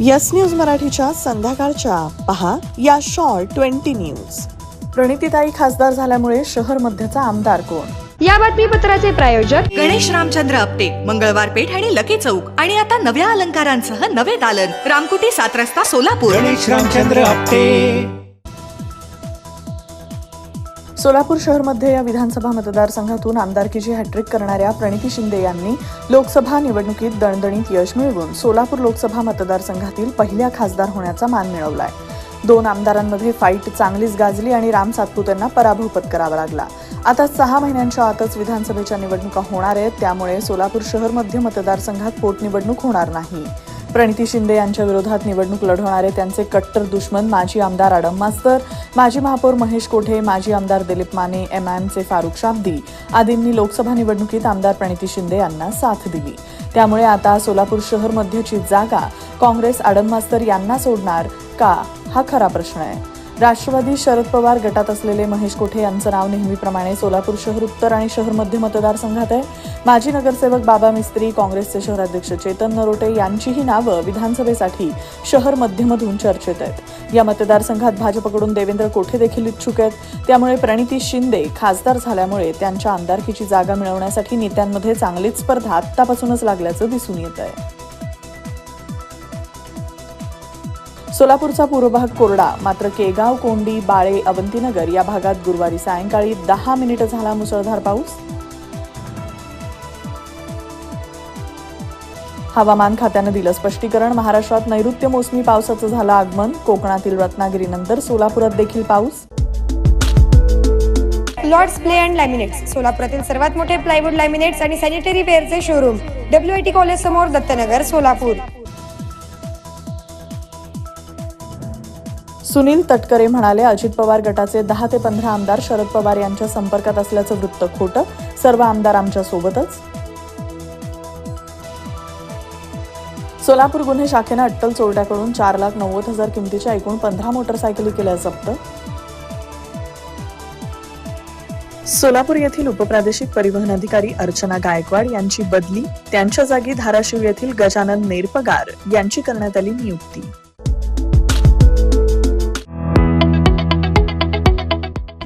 Yes news मराठीच्या संध्याकाळच्या. पहा या शॉर्ट ट्वेंटी न्यूज. प्रणितीताई खासदार झाल्यामुळे शहर मध्यचा आमदार कोण? या बातमीपत्राचे प्रायोजक गणेश रामचंद्र आपटे मंगळवार पेठ आणि लकी चौक आणि आता नव्या अलंकारांसह नवे दालन. रामकुटी सात रस्ता सोलापूर. गणेश रामचंद्र आपटे. सोलापूर शहरमध्ये या विधानसभा मतदारसंघातून आमदारकीची हॅट्रिक करणाऱ्या प्रणिती शिंदे यांनी लोकसभा निवडणुकीत दणदणीत यश मिळवून सोलापूर लोकसभा मतदारसंघातील पहिल्या खासदार होण्याचा मान मिळवलाय. दोन आमदारांमध्ये फाईट चांगलीच गाजली आणि राम सातपूत यांना पराभव पत्करावा लागला. आता सहा महिन्यांच्या आतच विधानसभेच्या निवडणुका होणार आहेत त्यामुळे सोलापूर शहर मध्य मतदारसंघात पोटनिवडणूक होणार नाही. प्रणिती शिंदे यांच्या विरोधात निवडणूक लढवणारे त्यांचे कट्टर दुश्मन माजी आमदार आडम मास्तर माजी महापौर महेश कोठे माजी आमदार दिलीप माने एमआयएमचे फारुख शाब्दी आदींनी लोकसभा निवडणुकीत आमदार प्रणिती शिंदे यांना साथ दिली. त्यामुळे आता सोलापूर शहर मध्यची जागा काँग्रेस आडम मास्तर यांना सोडणार का? हा खरा प्रश्न आहे. राष्ट्रवादी शरद पवार गटात असलेले महेश कोठे यांचं नाव नेहमीप्रमाणे सोलापूर शहर उत्तर आणि शहर मध्य मतदारसंघात आहे. माजी नगरसेवक बाबा मिस्त्री काँग्रेसचे शहराध्यक्ष चेतन नरोटे यांचीही नावं विधानसभेसाठी शहर मध्यमधून चर्चेत आहेत. या मतदारसंघात भाजपकडून देवेंद्र कोठे देखील इच्छुक आहेत? त्यामुळे प्रणिती शिंदे खासदार झाल्यामुळे त्यांच्या आमदारकीची जागा मिळवण्यासाठी नेत्यांमध्ये चांगलीच स्पर्धा आत्तापासूनच लागल्याचं दिसून येत आहे सोलापूरचा पूर्व भाग कोरडा मात्र केगाव कोंडी बाळे अवंतीनगर या भागात गुरुवारी सायंकाळी दहा मिनिटं झाला मुसळधार पाऊस. हवामान खात्यानं दिलं स्पष्टीकरण. महाराष्ट्रात नैऋत्य मोसमी पावसाचं झालं आगमन. कोकणातील रत्नागिरीनंतर सोलापुरात देखील पाऊस. लॉर्ड्स प्ले अँड लॅमिनेट्स सोलापुरातील सर्वात मोठे प्लायवूड लॅमिनेट्स आणि sanitary वेअरचे showroom. W I T college समोर दत्तनगर सोलापूर. सुनील तटकरे म्हणाले अजित पवार गटाचे दहा ते पंधरा आमदार शरद पवार यांच्या संपर्कात असल्याचं वृत्त खोटं. सर्व आमदार आमच्या सोबतच. सोलापूर गुन्हे शाखेनं अट्टल चोरट्याकडून चार लाख नव्वद हजार किमतीच्या एकूण पंधरा मोटरसायकली केल्या जप्त. सोलापूर येथील उपप्रादेशिक परिवहन अधिकारी अर्चना गायकवाड यांची बदली त्यांच्या जागी धाराशिव येथील गजानन नेरपगार यांची करण्यात आली नियुक्ती.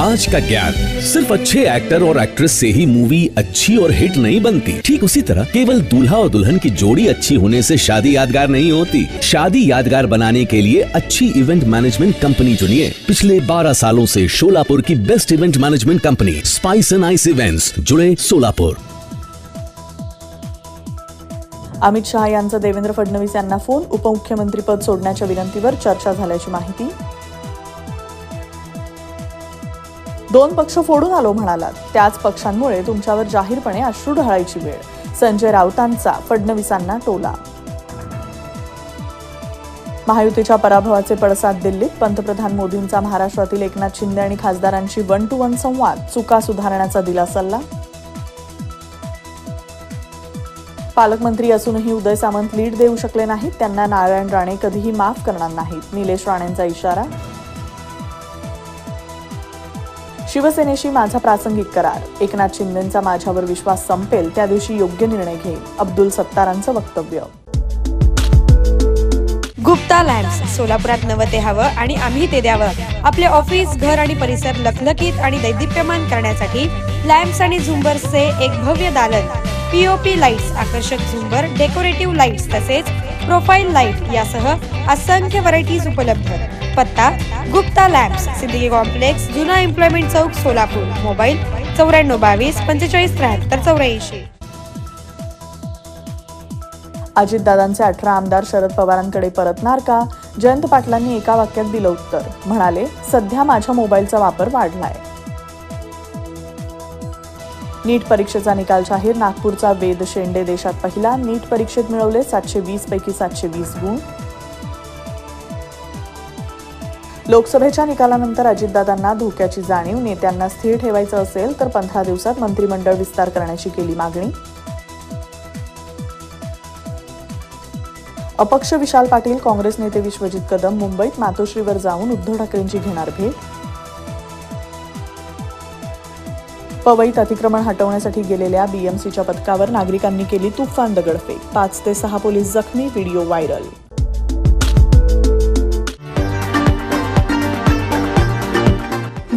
आज का ज्ञान सिर्फ़ अच्छे एक्टर और एक्ट्रेस से ही मूवी अच्छी और हिट नहीं बनती। ठीक उसी तरह केवल दूल्हा और दुल्हन की जोड़ी अच्छी होने से शादी यादगार नहीं होती। शादी यादगार बनाने के लिए अच्छी इवेंट मैनेजमेंट कंपनी चुनिए। पिछले 12 सालों से शोलापुर की best event management company spice and ice events जुड़े सोलापुर अमित शहा यांचा देवेंद्र फडणवीस यांना फ़ोन उपमुख्यमंत्रीपद सोडण्याच्या विनंतीवर चर्चा झाल्याची माहिती दोन पक्ष फोडून आलो म्हणालात. त्याच पक्षांमुळे तुमच्यावर जाहीरपणे अश्रू ढाळायची वेळ. संजय राऊतांचा फडणवीसांना टोला. महायुतीच्या पराभवाचे पडसाद दिल्लीत. पंतप्रधान मोदींचा महाराष्ट्रातील एकनाथ शिंदे आणि खासदारांशी वन टू वन संवाद. चुका सुधारण्याचा दिला सल्ला. पालकमंत्री असूनही उदय सामंत लीड देऊ शकले नाहीत. त्यांना नारायण राणे कधीही माफ करणार नाहीत. निलेश राणेंचा इशारा. शिवसेनेशी माझा प्रासंगिक करार. एकनाथ शिंदेंचा माझ्यावर विश्वास संपेल त्या दिवशी योग्य निर्णय घेईल अब्दुल सत्तारांचं वक्तव्य. गुप्ता लॅम्प्स सोलापुरात नवं ते हवं आणि आम्ही ते द्यावं. आपले ऑफिस घर आणि परिसर लखलखीत आणि दैदिप्यमान करण्यासाठी लॅम्प्स आणि झुंबर्सचे एक भव्य दालन. पीओपी लाईट्स आकर्षक झुंबर डेकोरेटिव्ह लाईट्स तसेच प्रोफाईल लाइट यासह असंख्य व्हरायटीज उपलब्ध. पत्ता गुप्ता लॅब्स सिद्दीकी कॉम्प्लेक्स जुना एम्प्लॉयमेंट चौक सोलापूर. मोबाईल चौऱ्याण्णव बावीस पंचेचाळीस त्र्याहत्तर चौऱ्याऐंशी. अजितदादांचे अठरा आमदार शरद पवारांकडे परतणार का? जयंत पाटलांनी एका वाक्यात दिलं उत्तर. म्हणाले सध्या माझ्या मोबाईलचा वापर वाढलाय. नीट परीक्षेचा निकाल जाहीर नागपूरचा वेद शेंडे देशात पहिला. नीट परीक्षेत मिळवले सातशे वीस पैकी सातशे वीस गुण. लोकसभेच्या निकालानंतर अजितदादांना धोक्याची जाणीव नेत्यांना स्थिर ठेवायचं असेल तर पंधरा दिवसात मंत्रिमंडळ विस्तार करण्याची केली मागणी. अपक्ष विशाल पाटील काँग्रेस नेते विश्वजित कदम मुंबईत मातोश्रीवर जाऊन उद्धव ठाकरेंची घेणार भेट. पवईत अतिक्रमण हटवण्यासाठी गेलेल्या बीएमसीच्या पथकावर नागरिकांनी केली तुफान दगडफेक. पाच ते सहा पोलीस जखमी video viral.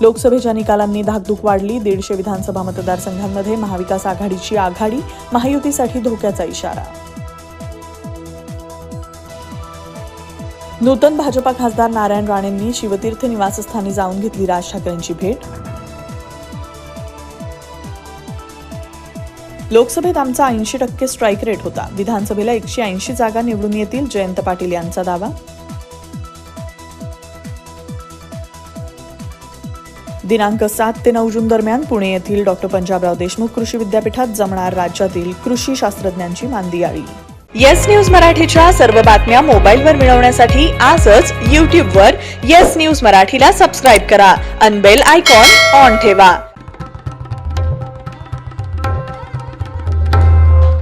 लोकसभेच्या निकालांनी धाकधूक वाढली. दीडशे विधानसभा मतदारसंघांमध्ये महाविकास आघाडीची आघाडी महायुतीसाठी धोक्याचा इशारा. नूतन भाजपा खासदार नारायण राणेंनी शिवतीर्थ निवासस्थानी जाऊन घेतली राज ठाकरेंची भेट. लोकसभेत आमचा ऐंशी टक्के स्ट्राईक रेट होता. विधानसभेला एकशे ऐंशी जागा निवडून येतील जयंत पाटील यांचा दावा. दिनांक सात ते नऊ जून दरम्यान पुणे येथील डॉक्टर पंजाबराव देशमुख कृषी विद्यापीठात जमणार राज्यातील कृषी शास्त्रज्ञांची मांदियाळी येस न्यूज मराठीच्या सर्व बातम्या मोबाईलवर मिळवण्यासाठी आजच यूट्यूबवर येस न्यूज मराठीला सबस्क्राईब करा. अनबेल आयकॉन ऑन ठेवा.